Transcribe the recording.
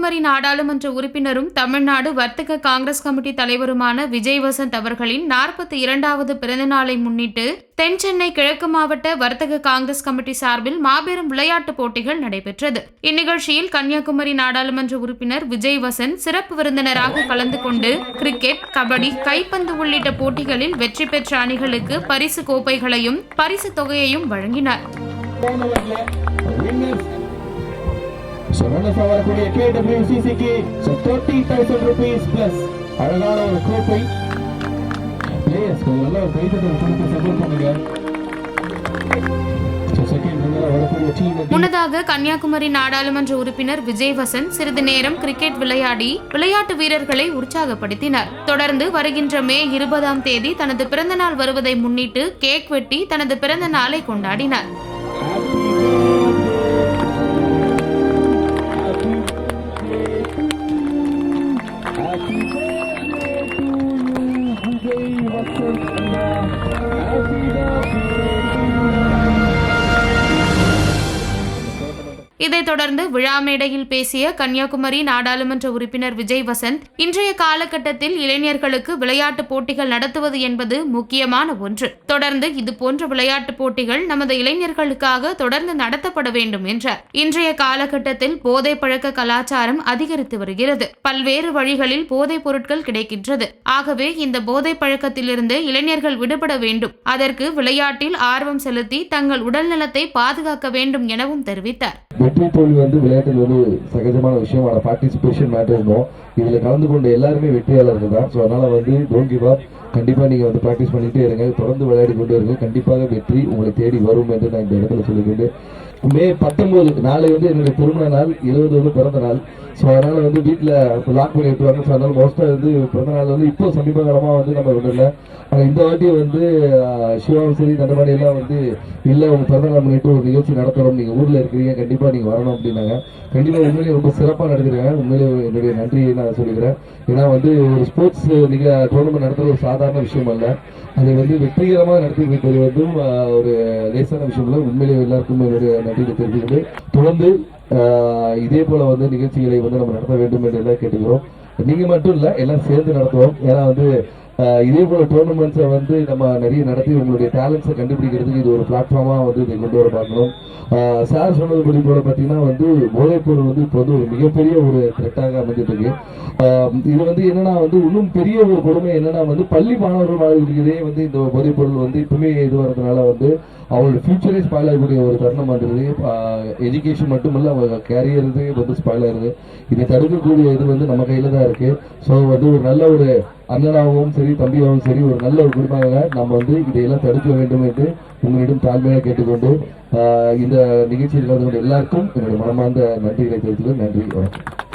கன்னியாகுமரி நாடாளுமன்ற உறுப்பினரும் தமிழ்நாடு வர்த்தக காங்கிரஸ் கமிட்டி தலைவருமான விஜய் வசந்த் அவர்களின் நாற்பத்தி இரண்டாவது பிறந்தநாளை முன்னிட்டு தென் சென்னை கிழக்கு மாவட்ட வர்த்தக காங்கிரஸ் கமிட்டி சார்பில் மாபெரும் விளையாட்டுப் போட்டிகள் நடைபெற்றது. இந்நிகழ்ச்சியில் கன்னியாகுமரி நாடாளுமன்ற உறுப்பினர் விஜய் வசந்த் சிறப்பு விருந்தினராக கலந்து கொண்டு கிரிக்கெட் கபடி கைப்பந்து உள்ளிட்ட போட்டிகளில் வெற்றி பெற்ற அணிகளுக்கு பரிசு கோப்பைகளையும் பரிசு தொகையையும் வழங்கினார். ஸோ ரன்னர்ஸ் வரக்கூடிய கேடபிள்யூசிசிக்கு so thirty thousand rupees plus அழகான ஒரு கோப்பை. பிளேயர்ஸ் கொஞ்சம் நல்ல ஒரு கைத்தட்டல் கொடுத்து சப்போர்ட் பண்ணுங்க. முன்னதாக கன்னியாகுமரி நாடாளுமன்ற உறுப்பினர் விஜய் வசந்த் சிறிது நேரம் கிரிக்கெட் விளையாடி விளையாட்டு வீரர்களை உற்சாகப்படுத்தினார். தொடர்ந்து வருகின்ற மே இருபதாம் தேதி தனது பிறந்தநாள் வருவதை முன்னிட்டு கேக் வெட்டி தனது பிறந்த நாளை கொண்டாடினார். aí, né? இதைத் தொடர்ந்து விழா மேடையில் பேசிய கன்னியாகுமரி நாடாளுமன்ற உறுப்பினர் விஜய் வசந்த் இன்றைய காலகட்டத்தில் இளைஞர்களுக்கு விளையாட்டுப் போட்டிகள் நடத்துவது என்பது முக்கியமான ஒன்று. தொடர்ந்து இதுபோன்ற விளையாட்டுப் போட்டிகள் நமது இளைஞர்களுக்காக தொடர்ந்து நடத்தப்பட வேண்டும் என்றார் இன்றைய காலகட்டத்தில் போதை பழக்க கலாச்சாரம் அதிகரித்து வருகிறது. பல்வேறு வழிகளில் போதைப் பொருட்கள் கிடைக்கின்றது. ஆகவே இந்த போதை பழக்கத்திலிருந்து இளைஞர்கள் விடுபட வேண்டும். அதற்கு விளையாட்டில் ஆர்வம் செலுத்தி தங்கள் உடல் நலத்தை பாதுகாக்க வேண்டும் எனவும் தெரிவித்தார். வெற்றி தோல்வி வந்து விளையாட்டில் வந்து சகஜமான விஷயம் ஆனால் பார்ட்டிசிபேஷன் மேட்டர்னும் இதில் கலந்து கொண்ட எல்லாருமே வெற்றியாளர்கள் தான். ஸோ அதனால் வந்து டோன்ட் கிவ் அப் கண்டிப்பாக நீங்கள் வந்து ப்ராக்டிஸ் பண்ணிகிட்டே இருங்க. தொடர்ந்து விளையாடி கொண்டே இருங்க. கண்டிப்பாக வெற்றி உங்களை தேடி வரும் என்று நான் இந்த இடத்துல சொல்லிக்கொண்டு மே பத்தொம்போது நாளை வந்து என்னுடைய திருமண நாள் இருபது வந்து பிறந்த நாள். ஸோ அதனால் வந்து வீட்டில் லாக் பண்ணி விட்டுருவாங்க. ஸோ அதனால் மோஸ்ட்டாக வந்து பிறந்த நாள் வந்து இப்போ சமீப காலமாக வந்து நம்ம விடல ஆனால் இந்த வாட்டி வந்து சிவாவும் சரி தண்டபாணி எல்லாம் வந்து இல்லை உங்கள் பிறந்த நாள் முன்னிட்டு ஒரு நிகழ்ச்சி நடத்துகிறோம் நீங்கள் ஊரில் இருக்கிறீங்க. கண்டிப்பாக நீங்கள் வரணும் அப்படின்னாங்க. கண்டிப்பாக உண்மையிலேயே ரொம்ப சிறப்பாக நடத்திருக்காங்க உண்மையிலேயே என்னுடைய நன்றியை நான் சொல்லிக்கிறேன். ஏன்னா வந்து ஒரு ஸ்போர்ட்ஸ் நீங்கள் டோர்னமெண்ட் நடத்துகிற ஒரு சாதாரண விஷயம் அல்ல. அதை வந்து வெற்றிகரமாக நடத்தி வைப்பது வந்து ஒரு லேசான விஷயம் இல்லை உண்மையிலேயே எல்லாருக்கும் என்னுடைய நன்றியை தெரிவிக்கிறது தொடர்ந்து இதே போல வந்து நிகழ்ச்சிகளை வந்து நம்ம நடத்த வேண்டும் என்று எல்லாம் கேட்டுக்கிறோம். நீங்க மட்டும் இல்ல எல்லாம் சேர்ந்து நடத்துவோம். ஏன்னா வந்து இதே போல டோர்னமெண்ட்ஸை வந்து நம்ம நிறைய நடத்தி உங்களுடைய டேலண்ட்ஸை கண்டுபிடிக்கிறதுக்கு இது ஒரு பிளாட்ஃபார்மாக வந்து இதை கொண்டு வர பார்க்கணும். ஆஹ், சார் சொன்னதுபடி போல பார்த்தீங்கன்னா வந்து போதைப்பொருள் வந்து இப்போ வந்து ஒரு மிகப்பெரிய ஒரு த்ரெட்டாக அமைஞ்சிட்டு இருக்கு ஆஹ், இது வந்து என்னன்னா வந்து இன்னும் பெரிய ஒரு கொடுமை என்னன்னா வந்து பள்ளி மாணவர்கள் வாழ்க்கையிலே வந்து இந்த போதைப்பொருள் வந்து இப்பவுமே இது வரதுனால வந்து அவங்களோட ஃபியூச்சரே ஸ்பாயில் ஆகக்கூடிய ஒரு தருணம் வந்துடுது எஜுகேஷன் மட்டும் இல்லை அவங்க கேரியர் வந்து ஸ்பாயில் ஆயிருது. இதை தடுக்கக்கூடிய இது வந்து நம்ம கையில தான் இருக்கு. ஸோ வந்து ஒரு நல்ல ஒரு அண்ணனாகவும் சரி தம்பியாகவும் சரி ஒரு நல்ல ஒரு குடும்பமாக நம்ம வந்து இதையெல்லாம் தடுக்க வேண்டும் என்று உங்களிடம் தாழ்மையாக கேட்டுக்கொண்டு இந்த நிகழ்ச்சியில் கலந்து கொண்ட எல்லாருக்கும் என்னுடைய மனமார்ந்த நன்றிகளை தெரிவித்துக்கிறேன் நன்றி வணக்கம்.